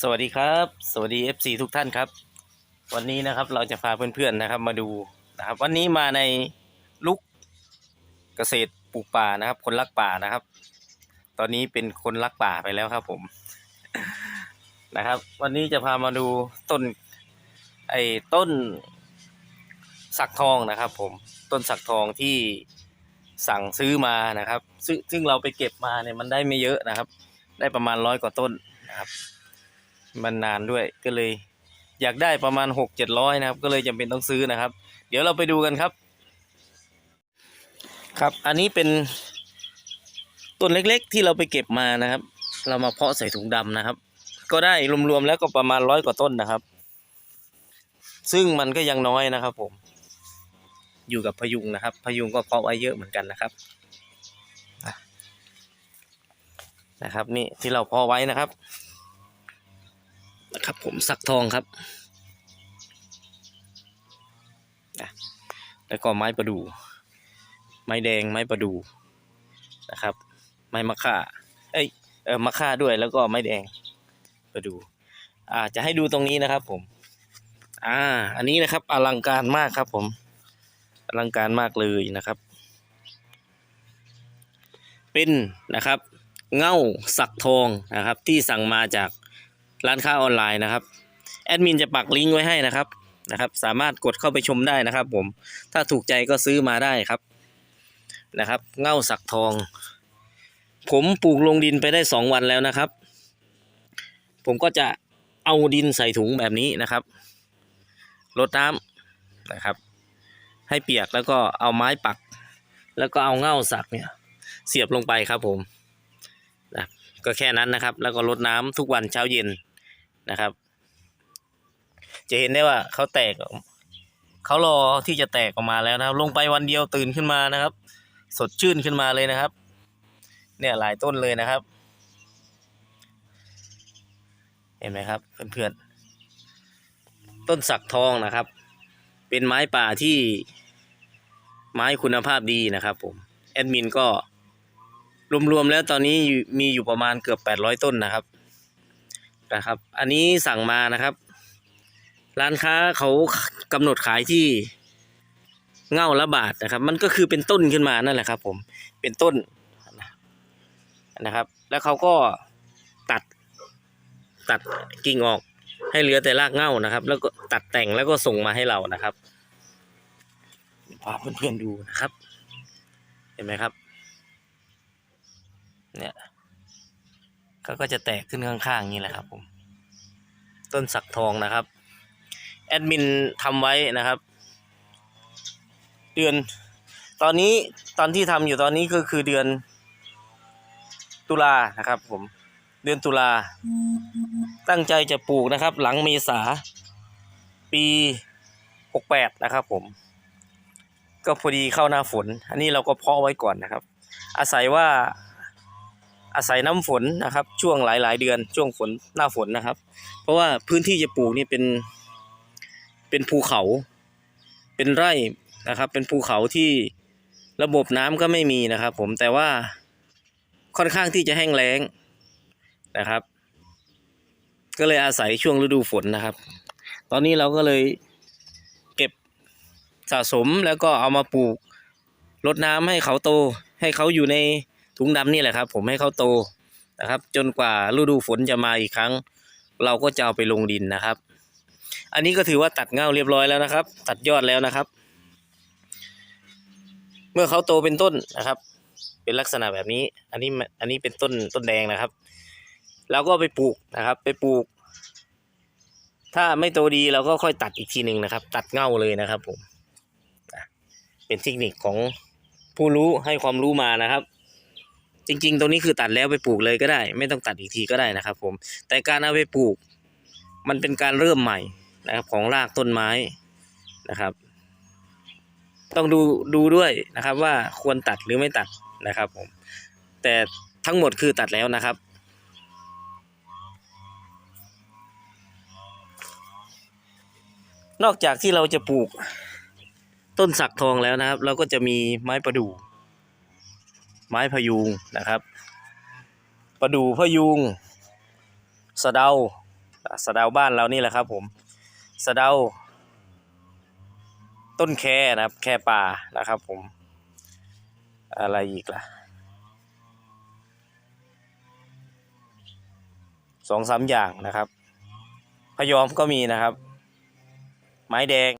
สวัสดีครับ สวัสดี FC ทุกท่านครับ วันนี้นะครับเราจะพาเพื่อนๆนะครับมาดูนะครับ วันนี้มาในลุกเกษตรปลูกป่านะครับ คนรักป่านะครับ ตอนนี้เป็นคนรักป่าไปแล้วครับผมนะครับ วันนี้จะพามาดูต้นไอ้ต้นสักทองนะครับ ผมต้นสักทองที่ สั่งซื้อมานะครับ ซึ่งซึ่งเราไปเก็บมาเนี่ยมันได้ไม่เยอะนะครับ ได้ประมาณร้อยกว่าต้นนะครับ มันนานด้วยก็เลย อยากได้ประมาณหกเจ็ดร้อยนะครับ ก็เลยจำเป็นต้องซื้อนะครับ เดี๋ยวเราไปดูกันครับ ครับ อันนี้เป็นต้นเล็กๆ ที่เราไปเก็บมานะครับ เรามาเพาะใส่ถุงดำนะครับ ก็ได้รวมๆแล้วก็ประมาณร้อยกว่าต้นนะครับ ซึ่งมันก็ยังน้อยนะครับผม อยู่กับพยุงนะครับ พยุงก็เพาะไว้เยอะเหมือนกันนะครับนะครับนี่ที่เราเพาะไว้นะครับนะครับผมสักทองครับอะแล้วก็ไม้ประดู่ไม้แดงไม้ประดู่นะครับ ไม้มะค่าเอ้ยเออมะค่าด้วยแล้วก็ไม้แดงประดู่อ่าจะให้ดูตรงนี้นะครับผม อ่า อันนี้นะครับอลังการมากครับผม ลังการมากเลยนะครับ เป็นนะครับ เง่าสักทองนะครับ ที่สั่งมาจากร้านค้าออนไลน์นะครับแอดมินจะปักลิงก์ไว้ให้นะครับนะครับ สามารถกดเข้าไปชมได้นะครับ ผมถ้าถูกใจก็ซื้อมาได้ครับนะครับ เง่าสักทอง ผมปลูกลงดินไปได้สองวันแล้วนะครับ ผมก็จะเอาดินใส่ถุงแบบนี้นะครับรดน้ำนะครับ ให้เปียกแล้วก็เอาไม้ปัก แล้วก็เอาเง่าสักเนี่ย เสียบลงไปครับผมนะก็แค่นั้นนะครับ แล้วก็รดน้ำทุกวันเช้าเย็นนะครับ จะเห็นได้ว่าเขาแตกออกเขารอที่จะแตกออกมาแล้วนะครับ ลงไปวันเดียวตื่นขึ้นมานะครับ สดชื่นขึ้นมาเลยนะครับ เนี่ยหลายต้นเลยนะครับ เห็นไหมครับเพื่อนๆต้นสักทองนะครับ เป็นไม้ป่าที่ ไม้คุณภาพดีนะครับผมแอดมินก็รวมๆแล้วตอนนี้มีอยู่ประมาณเกือบ 800 ต้นนะครับนะครับ อันนี้สั่งมานะครับ ร้านค้าเขากำหนดขายที่เง่าละบาทนะครับ มันก็คือเป็นต้นขึ้นมานั่นแหละครับ ผมเป็นต้นนะครับ แล้วเขาก็ตัดตัดกิ่งออกให้เหลือแต่รากเง่านะครับ แล้วก็ตัดแต่งแล้วก็ส่งมาให้เรานะครับ พาเพื่อนๆดูนะครับ เห็นไหมครับ เนี่ยเขาก็จะแตกขึ้นข้างๆอย่างนี้แหละครับ ผม ต้นสักทองนะครับ แอดมินทำไว้นะครับ เดือน ตอนนี้ตอนที่ทำอยู่ตอนนี้ก็คือเดือนตุลานะครับ ผม เดือนตุลาตั้งใจจะปลูกนะครับ หลังเมษาปีหกแปดนะครับผม ก็พอดีเข้าหน้าฝน อันนี้เราก็เพาะไว้ก่อนนะครับ อาศัยว่าอาศัยน้ำฝนนะครับ ช่วงหลาย ๆ เดือนช่วงฝนหน้าฝนนะครับ เพราะว่าพื้นที่จะปลูกนี่เป็นเป็นภูเขา เป็นไร่นะครับ เป็นภูเขาที่ระบบน้ำก็ไม่มีนะครับ ผมแต่ว่าค่อนข้างที่จะแห้งแล้งนะครับ ก็เลยอาศัยช่วงฤดูฝนนะครับ ตอนนี้เราก็เลย สะสมแล้วก็เอามาปลูกรดน้ำให้เขาโต ให้เขาอยู่ในถุงดำนี่แหละครับ ผมให้เขาโตนะครับ จนกว่าฤดูฝนจะมาอีกครั้ง เราก็จะเอาไปลงดินนะครับ อันนี้ก็ถือว่าตัดเง่าเรียบร้อยแล้วนะครับ ตัดยอดแล้วนะครับ เมื่อเขาโตเป็นต้นนะครับ เป็นลักษณะแบบนี้ อันนี้อันนี้เป็นต้นต้นแดงนะครับเราก็ไปปลูกนะครับ ไปปลูก ถ้าไม่โตดีเราก็ค่อยตัดอีกทีหนึ่งนะครับ ตัดเง่าเลยนะครับผม เป็นเทคนิคของผู้รู้ให้ความรู้มานะครับ จริงๆ ตรงนี้คือตัดแล้วไปปลูกเลยก็ได้ ไม่ต้องตัดอีกทีก็ได้นะครับผมแต่การเอาไปปลูก มันเป็นการเริ่มใหม่นะครับของรากต้นไม้นะครับ ต้องดูดูด้วยนะครับว่าควรตัดหรือไม่ตัดนะครับผมแต่ทั้งหมดคือตัดแล้วนะครับนอกจากที่เราจะปลูก ต้นสักทองแล้วนะครับ เราก็จะมีไม้ประดู่ไม้พยุงนะครับ ประดู่พยุงสะเดาสะเดาบ้านเรานี่แหละครับผมสะเดา ต้นแคนะครับ แคป่านะครับผม อะไรอีกล่ะสองสามอย่างนะครับ พยอมก็มีนะครับ ไม้แดง